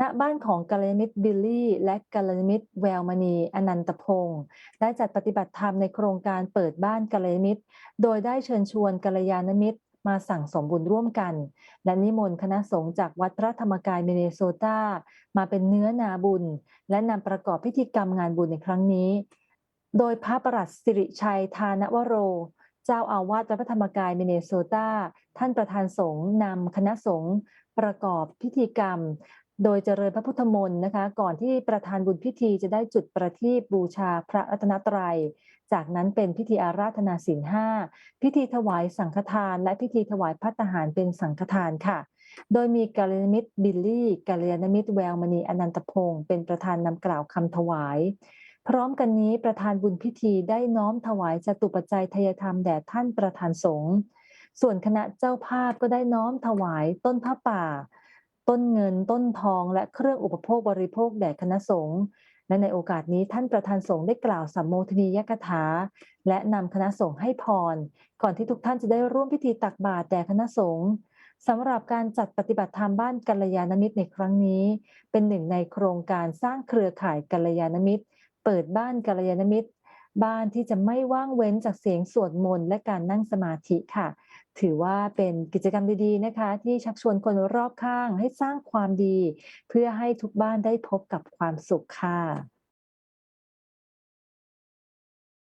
ณบ้านของกัลยมิตรบิลลี่ และกัลยมิตรแววมณีอนันตพงศ์ได้จัดปฏิบัติธรรมในโครงการเปิดบ้านกัลยมิตรโดยได้เชิญชวนกัลยาณมิตรมาสั่งสมบุญร่วมกัน และนิมนต์คณะสงฆ์จากวัดพระธรรมกายมินเนโซตามาเป็นเนื้อนาบุญ และนำประกอบพิธีกรรมงานบุญในครั้งนี้ โดยพระประหลัดสิริชัยทานวโร เจ้าอาวาสวัดพระธรรมกายมินเนโซตาท่านประธานสงฆ์นำคณะสงฆ์ประกอบพิธีกรรม โดยเจริญพระพุทธมนต์นะคะ ก่อนที่ประธานบุญพิธีจะได้จุดประทีปบูชาพระรัตนตรัย จากนั้นเป็นพิธีอาราธนาศีลห้าพิธีถวายสังฆทาน และพิธีถวายพัตหารเป็นสังฆทานค่ะ โดยมีกัลยาณมิตรบิลลี่กัลยาณมิตรแววมณีอนันตพงศ์เป็นประธานนำกล่าวคำถวายพร้อมกันนี้ประธานบุญพิธีได้น้อมถวายจตุปัจจัยทยธรรมแด่ท่านประธานสงฆ์ ส่วนคณะเจ้าภาพก็ได้น้อมถวายต้นผ้าป่า ต้นเงินต้นทองและเครื่องอุปโภคบริโภคแด่คณะสงฆ์และในโอกาสนี้ท่านประธานสงฆ์ได้กล่าวสัมโมทนียกถา และนำคณะสงฆ์ให้พร ก่อนที่ทุกท่านจะได้ร่วมพิธีตักบาตรแด่คณะสงฆ์สำหรับการจัดปฏิบัติธรรมบ้านกัลยาณมิตรในครั้งนี้ เป็นหนึ่งในโครงการสร้างเครือข่ายกัลยาณมิตร เปิดบ้านกัลยาณมิตร บ้านที่จะไม่ว่างเว้นจากเสียงสวดมนต์และการนั่งสมาธิค่ะ ถือว่าเป็นกิจกรรมดีๆนะคะ ที่ชักชวนคนรอบข้างให้สร้างความดี เพื่อให้ทุกบ้านได้พบกับความสุขค่ะ